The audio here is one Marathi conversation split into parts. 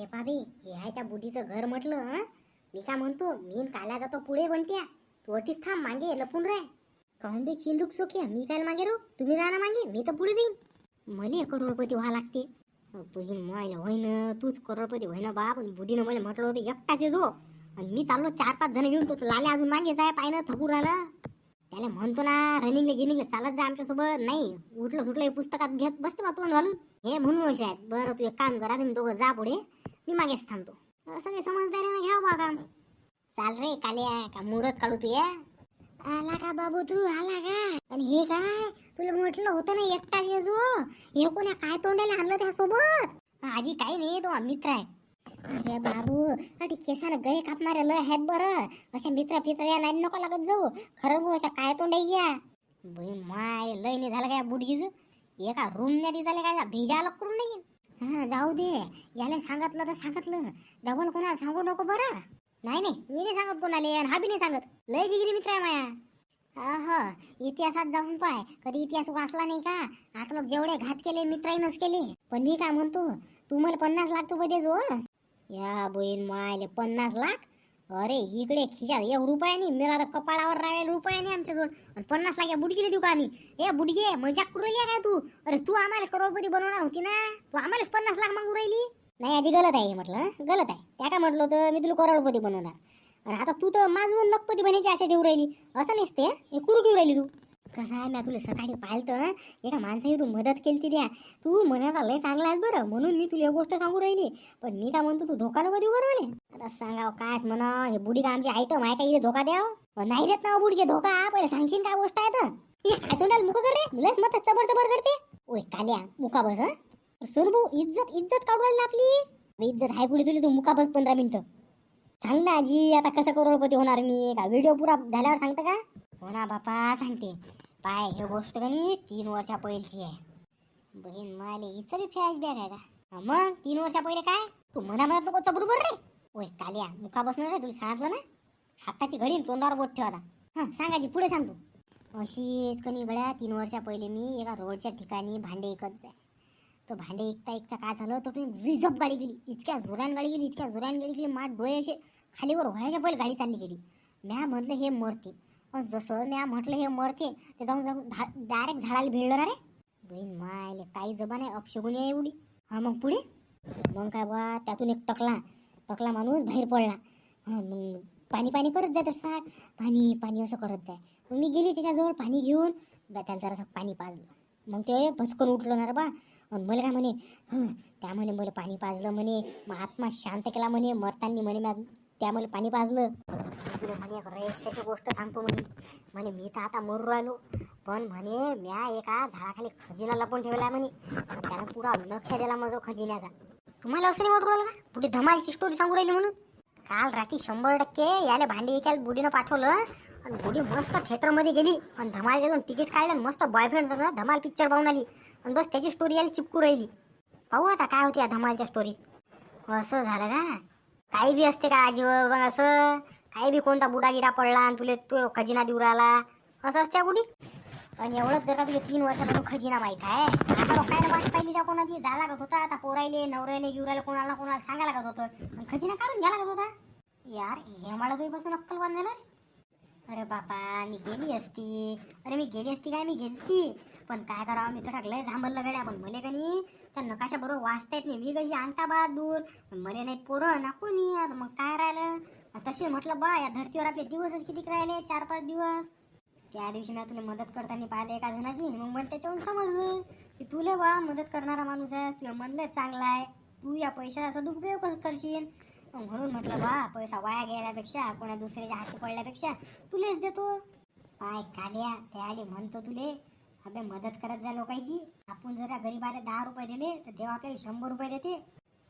हे पाबी हे आहे त्या बुढीचं घर म्हटलं हं? मी काय म्हणतो मी न काला जातो पुढे म्हणत्या तू अटीच थांब मागे लपून राह. काहून बे चिंदूक सोक्या मी काय मागे रो तुम्ही राहणार मागे मी तर पुढे जाईन. मले करोडपती व्हा लागते. तुझी मायला होईन तूच करोडपती होईन ना बाप बुढीनं मला म्हटलं होतं एकटाच जो आणि मी चाललो चार पाच जण घेऊन तो लाले अजून मागेच आहे पाय ना थकू राहिला त्याला म्हणतो ना रनिंगला गिनिंगला चालत जा आमच्यासोबत. नाही उठलं सुटलं हे पुस्तकात घेत बसते बा तोंड घालून. हे म्हणून असे आहेत बरं तू एक काम करा तुम्ही दोघं जा पुढे. मी मागेच थांबतो. असं काही समजदारीनं घ्या हो बा काम चाल रे काल्या का मुहूर्त काढू तू या. आला का बाबू तू? आला का? आणि हे काय? तुला म्हटलं होतं ना एकटा येजो हे कोणा काय तोंडाला आणलं त्या सोबत आजी काही नाही तो मित्र आहे. अरे बाबू अटी केसानं गळे कापणारे लय आहेत बरं. अशा मित्र फित्र या नाही नको लागत जाऊ. खरं बघू अशा काय तोंड या? बाई माय लय नाही झालं काय बुडगीच एका रूम नाही झाले काय भिजायला करून नाही? हा जाऊ दे. याला सांगितलं तर सांगितलं. डबल कोणाला सांगू नको बरं. नाही नाही मी नाही सांगत कोणाला आणि हा बी नाही सांगत. लय जिगिरी मित्र आहे माया. अह इतिहासात जाऊन पाय. कधी इतिहास वाचला नाही का? आज लोक जेवढे घात केले मित्राईनच केले. पण मी काय म्हणतो तू मला पन्नास लाख रुपये दे जो या बहीण मायले पन्नास लाख? अरे इकडे खिशात एक रुपया नाही मिळाला तर कपाळावर रावेल रुपया नाही आणि पन्नास लाख या बुडगीला देऊ का आम्ही? ए बुडगे मजाक करू राहिली काय तू? अरे तू आम्हाला करोडपती बनवणार होती ना? तू आम्हालाच पन्नास लाख मागू राहिली? नाही आजी गलत आहे म्हटलं गलत आहे. त्या काय म्हटलं होतं मी तुला करोडपती बनवणार. आणि आता तू तर माझं लखपती बनायची अशा ठेवू राहिली. असं नसते हे कुरू घेऊ राहिली तू. कसं आहे मी तुला सकाळी पाहिलं तर एका माणसाने तू मदत केली ती द्या तू मनाचा लय चांगला आहेस बरं म्हणून मी तुला एक गोष्ट सांगू राहिली. पण मी काय म्हणतो तू धोका नको देऊ बरं आता सांगाव कायच म्हणा हे बुडी का आमची आयटम आहे का इथे धोका द्याव? नाही देत ना हो बुडके धोका. पहिले सांगशील काय गोष्ट आहे तर. काय तोंडाल मुका कर रे? मुलाच मत चबर चबर करते. ओय काल्या मुका बस हं. सुरभू इज्जत इज्जत काढू राहिली ना आपली. इज्जत आहे कुठे तुला तू मुका बस पंधरा मिनिटं. सांग ना आजी आता कसं करोडपती होणार मी? का व्हिडिओ पुरा झाल्यावर सांगतं का? हो ना बापा सांगते. पाय हे गोष्ट कनी तीन वर्षा पहिलीची आहे. बहीण माले हिचं बी फ्लॅशबॅक आहे का? मग तीन वर्षा पहिले काय? तू मना म्हणत नको चबरू रे. ओय काल्या मुका बसणार रे तुला सांगितलं ना? हाताची घडी तोंडावर बोट ठेवा आता. हा सांगायची पुढे सांगतो अशीच कनी गड्या तीन वर्षा पहिले मी एका रोडच्या ठिकाणी भांडे ऐकत जाय. तो भांडे ऐकता ऐकता काय झालं? तर तुम्ही रिझप गाडी गेली. इतक्या जोरान गाडी गेली इतक्या जोरान गाडी गेली माठ डोळे असे खालीवर व्हायच्या पहिले गाडी चालली गेली. म्या म्हटलं हे मरते जसं म्या म्हटलं हे मरते ते जाऊन जाऊन डायरेक्ट झाडाला भिडलं ना रे. बहीण मायले काही जबान आहे अपशगुनी आहे एवढी. हा मग पुढे? मग काय बा त्यातून एक टकला. टकला माणूस बाहेर पडला. मग पाणी पाणी करत जाय तर साग. पाणी पाणी असं करत जाय. मग मी गेली त्याच्याजवळ पाणी घेऊन बा त्याला जरासं पाणी पाजलं. मग ते भस्कर उठलो ना रे बा. आणि मला काय म्हणे त्या म्हणे मला पाणी पाजलं म्हणे. मग आत्मा शांत केला म्हणे मरताना म्हणे त्यामुळे पाणी पाजलं. तुला म्हणे एक रहस्याची गोष्ट सांगतो म्हणे. म्हणे मी तर आता मरू राहिलो. पण म्हणे म्या एका झाडाखाली खजिना लपून ठेवला म्हणे. आणि त्यानं पुरा नक्षा दिला माझा खजिन्याचा. तुम्हाला असं नाही वाटू राहिलं का? पुढे धमालची स्टोरी सांगू राहिली म्हणून. काल रात्री शंभर टक्के याला भांडी एकाला बुडीनं पाठवलं आणि बुडी मस्त थिएटरमध्ये गेली. आणि धमाल घेऊन तिकीट काढलं आणि मस्त बॉयफ्रेंड सगळं धमाल पिक्चर पाहून आली. आणि बस त्याची स्टोरी याला चिपकू राहिली. पाहू आता काय होती या धमालच्या स्टोरी असं झालं का? काही बी असते का आजी असं. काही बी कोणता बुडा गिडा पडला आणि तुले तो खजिना देऊ राहिला. असं असते कुठे आणि एवढंच जर का तुला तीन वर्षापासून खजिना माहीत आहे. आता लोकांना वाट पाहिली त्या कोणाची? जा लागत होता. आता पोरायले नवऱ्याले घेऊ कोणाला कोणाला सांगा लागत होतं. आणि खजिना काढून घ्या लागत होता. यार हे मला तुम्ही बसून अक्कल बांधलं अरे बापा मी गेली असती. अरे मी गेली असती काय? मी गेलती. पण काय करावं? मी तर लय झांबललं गड्या पण मले कनी त्या नकाशा बरोबर वाचता येत नाही. मी कशी आणता बा दूर मले नाही पोरं ना कोणी? आता मग काय राहिलं? तसे म्हटलं बा या धरतीवर आपले दिवसच किती राहिले? चार पाच दिवस. त्या दिवशी ना तुला मदत करताना पाहिले एका जणाची. मग मला त्याच्यावरून समजलं की तुले बा मदत करणारा माणूस आहे तुला म्हणलं चांगला आहे. तू या पैशाचा सदुपयोग कसं करशील. मग म्हणून म्हटलं बा पैसा वाया गेल्यापेक्षा कोणा दुसऱ्याच्या हाती पडल्यापेक्षा तुलेच देतो. पाय काल्या. त्याआधी म्हणतो तुले आपल्या मदत करत जा लोकांची. आपण जरा गरीबाला दहा रुपये दिले तर देव आपल्याला शंभर रुपये देते.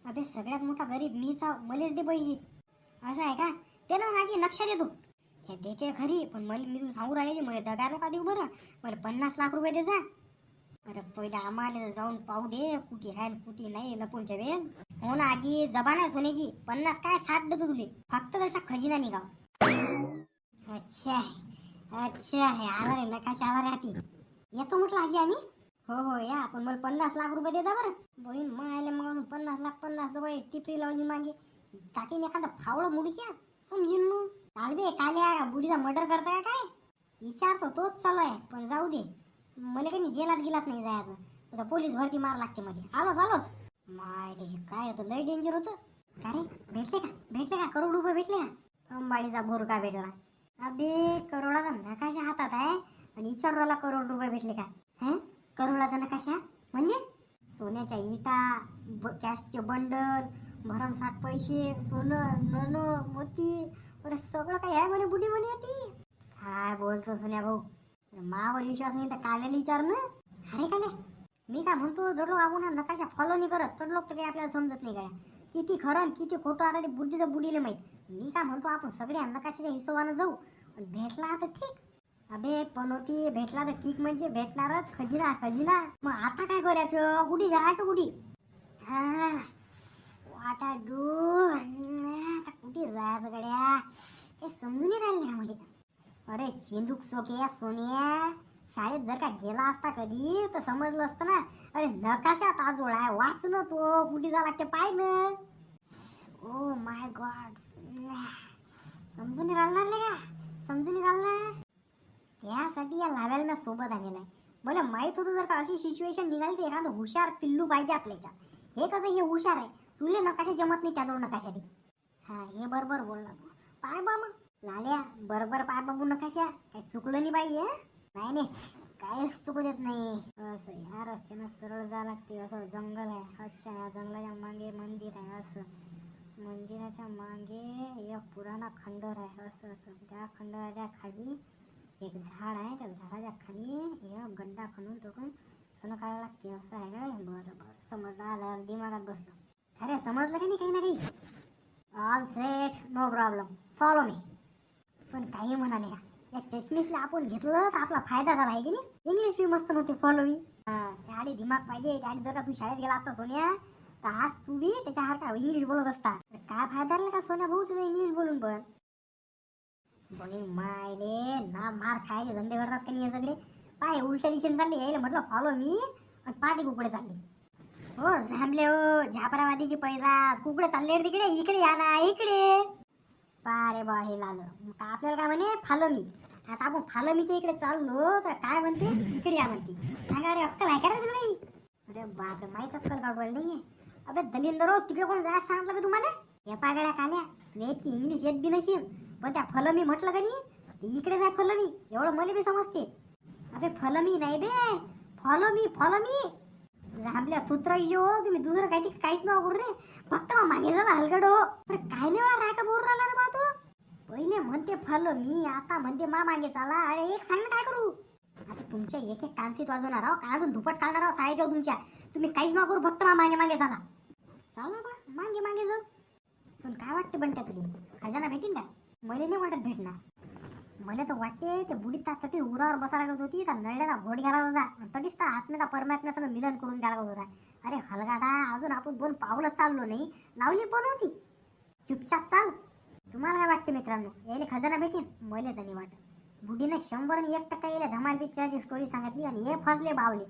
अबे सगळ्यात मोठा गरीब मीच आहो मलेच दे पैसे. असं आहे का? ते ना माझी लक्ष देतो हे देते खरी पण मला मी तुला सांगू राहिली मला दगा नका देऊ बरं. मला पन्नास लाख रुपये दे जा. अरे पहिले आम्हाला जाऊन पाहू दे कुठे आहे कुठे नाही लपून ठेवेल. हो ना आजी जबान आहे सोन्याची. पन्नास काय साठ देतो तुले? फक्त तसा खजिना निघाव. अच्छा अच्छा हे आला रे नकाशा आला रे येतो म्हटलं आजी आम्ही. हो हो या. पण मला पन्नास लाख रुपये देता बरं. बहीण मग आले मग पन्नास लाख पन्नास रुपये टिपरी लावली मागे. टाकीन एखादा फावडं मुडक्या समजून मग. चालबे काल्या बुडीचा मर्डर करताय काय? विचारतो तोच चालू आहे. पण जाऊ दे. मला काही जेलात गेलात नाही जायचं. तुझा पोलीस भरती मार लागते मला आलोच आलोच. मायले हे काय होतं लय डेंजर होतं. का रे? भेटले का? भेटले का? करोड रुपये भेटले का? अंबाडीचा बोरका भेटला. अबे करोडाचा नकाशा हातात आहे? आणि विचारला करोड रुपये भेटले का? हे? करोडाचा नकाशा म्हणजे? सोन्याच्या इटा ब- कॅशचे बंडल भरमसाठ पैसे सोनं नन मोती बरं सगळं काय आहे म्हणे बुटी म्हणे ती काय बोलतो सोन्या भाऊ? मावर विश्वास नाही तर काल्याला विचार ना. अरे काले मी काय म्हणतो जर लोक आपण नकाशा फॉलो नाही करत तर लोक तर काही आपल्याला समजत नाही काय. किती खरं किती खोटं आता ते बुद्धीचं बुडीले माहीत. मी काय म्हणतो आपण सगळ्या नकाशाच्या हिशोबानं जाऊ. भेटला तर ठीक. अबे पण होती भेटला तर ठीक म्हणजे भेटणारच. खजिना खजिना. मग आता काय करायचं? कुठे जायचं कुठे वाटा डू आता कुठे जायचं गड्या? ते समजून राहिले राहिलं म्हणजे अरे चेंदूक सोके सोनिया. शाळेत जर का गेला असता कधी तर समजलं असतं ना. अरे नकाशा ताजोळा आहे वाच ना तो. कुठे जा लागते पाय ना. Oh my god. समजून नाही राहिलं ना? का समजून नाही यासाठी या लाव्याला मी सोबत आणलेलं आहे. मला माहीत होतं जर का अशी सिच्युएशन निघाली तर एखादं हुशार पिल्लू पाहिजे आपल्याच्या. हे कसं हे हुशार आहे. तुले नकाशा जमत नाही त्याजवळ नकाशा दे हा हे बरोबर बोलला तू. पाय बा मग. लाल्या बरोबर पाय बाबू नकाशा. काय चुकलं नाही पाहिजे नाही नाही. काहीच चुकू देत नाही. असं ह्या रस्त्यानं सरळ जा लागते. असं जंगल आहे. अच्छा या जंगलाच्या मागे मंदिर आहे. असं. मंदिराच्या मागे एक पुराणा खंडर आहे. असं असं. त्या खंडराच्या खाली एक झाड आहे त्या झाडाच्या खाली एक गड्डा खणून टोकून सोनं काढायला लागते असं आहे का बरं बरं समजलं आलं दिमागात बसलो. अरे समजलं का नाही काही ना काही? All set no problem follow मी पण काही म्हणाले का? या चष्मीसला आपण घेतलं तर आपला फायदा झाला आहे की नाही? इंग्लिश बी मस्त नव्हती फॉलो मी आणि दिमाग पाहिजे आणि जर आपण शाळेत गेला असता सोन्या तर आज तू बी त्याच्यासारखा इंग्लिश बोलत असता. तर काय फायदा झाला का सोन्या भाऊ? तुझा इंग्लिश बोलून पण. बघे मायले ना मार खायचे धंदे करतात का नाही हे सगळे? पाय उलट्या दिशेने चालले यायला म्हटलं फॉलो मी आणि पाठी कुकडे चालले. हो झांबले हो झापरावादीची पैसा कुकडे चालले रे तिकडे इकडे या ना इकडे. पारे बा हे लाल. मग आपल्याला काय म्हणे फालो मी आता आपण फालो मीच्या इकडे चाललो तर काय म्हणते? इकडे या म्हणते. सांगा अरे अक्कल आहे का रे तुला अरे बापरे माहीत अक्कल काढवायला नाही अबे दलिंदर हो, तिकडे कोण जायचं सांगितलं का तुम्हाला? या पागड्या काल्या तुला इतकी इंग्लिश येत बी नशील पण त्या फलं मी म्हटलं का नाही? इकडेच इकडे जाय मी एवढं मला बी समजते. अरे फलमी नाही बे. फॉलो मी आपल्या मी यो तुम्ही दुसरं काही काहीच नाव करू रे फक्त मागे झाला हलगडो. अरे काय नाही मला राय का बोलू राहिला रे बा तू? पहिले म्हणते फॉलो मी आता म्हणते मा मागे चाला. अरे एक सांग काय करू? आता तुमच्या एक एक कांसीत वाजवणार आहो. काय अजून दुपट काढणार आहो साहेब तुमच्या? तुम्ही काहीच नाव करू फक्त मा मागे मागे चाला. चाला बा मागे मागे जाऊ. पण काय वाटते बंट्या तुला? खजाना भेटीन का? मला नाही वाटत भेटणार. मला तर वाटते ते बुडीत त्यासाठी उरावर बसायला लागत होती त्या नळ्याला घोट घ्यायला होता. आणि तरीच तर आत्म्याचा सगळं मिलन करून द्यायला लागत होता. अरे हलगाडा अजून आपण दोन पावलं चाललो नाही. लावली पण होती. चुपचाप चाल. तुम्हाला काय वाटते मित्रांनो? यायला खजाना भेटेल मले तर नाही वाटत. बुडीने शंभर आणि एक टक्का यायला धमाल पिक्चरची स्टोरी सांगितली आणि हे फसले बावले.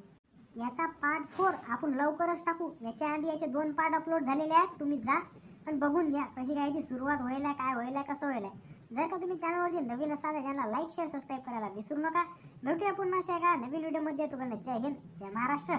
याचा पार्ट फोर आपण लवकरच टाकू. याच्या आधी याचे दोन पार्ट अपलोड झालेले आहेत. तुम्ही जा. पण बघून घ्या कशी घ्यायची सुरुवात व्हायला काय व्हायला कसं व्हायला जर का तुम्ही चॅनलवरती नवीन असाल तर चॅनल लाईक शेअर सबस्क्राईब करायला विसरू नका. भेटूया पुन्हा अशा एका नवीन व्हिडिओमध्ये तुम्हाला जय हिंद जय महाराष्ट्र.